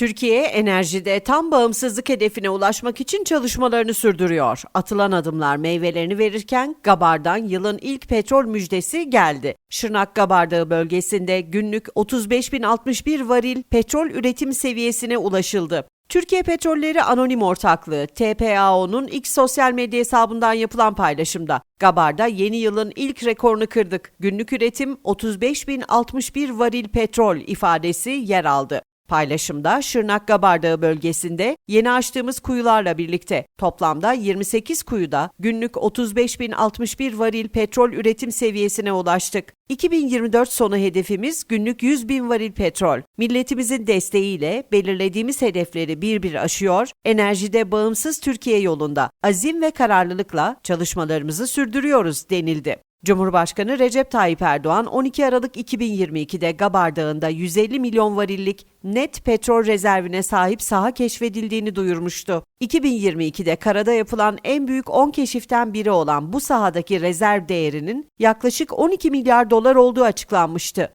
Türkiye enerjide tam bağımsızlık hedefine ulaşmak için çalışmalarını sürdürüyor. Atılan adımlar meyvelerini verirken Gabar'dan yılın ilk petrol müjdesi geldi. Şırnak Gabardağı bölgesinde günlük 35.061 varil petrol üretim seviyesine ulaşıldı. Türkiye Petrolleri Anonim Ortaklığı TPAO'nun ilk sosyal medya hesabından yapılan paylaşımda Gabar'da yeni yılın ilk rekorunu kırdık. Günlük üretim 35.061 varil petrol ifadesi yer aldı. Paylaşımda Şırnak Gabardağı bölgesinde yeni açtığımız kuyularla birlikte toplamda 28 kuyuda günlük 35.061 varil petrol üretim seviyesine ulaştık. 2024 sonu hedefimiz günlük 100 bin varil petrol. Milletimizin desteğiyle belirlediğimiz hedefleri bir bir aşıyor, enerjide bağımsız Türkiye yolunda azim ve kararlılıkla çalışmalarımızı sürdürüyoruz denildi. Cumhurbaşkanı Recep Tayyip Erdoğan 12 Aralık 2022'de Gabar Dağı'nda 150 milyon varillik net petrol rezervine sahip saha keşfedildiğini duyurmuştu. 2022'de karada yapılan en büyük 10 keşiften biri olan bu sahadaki rezerv değerinin yaklaşık 12 milyar dolar olduğu açıklanmıştı.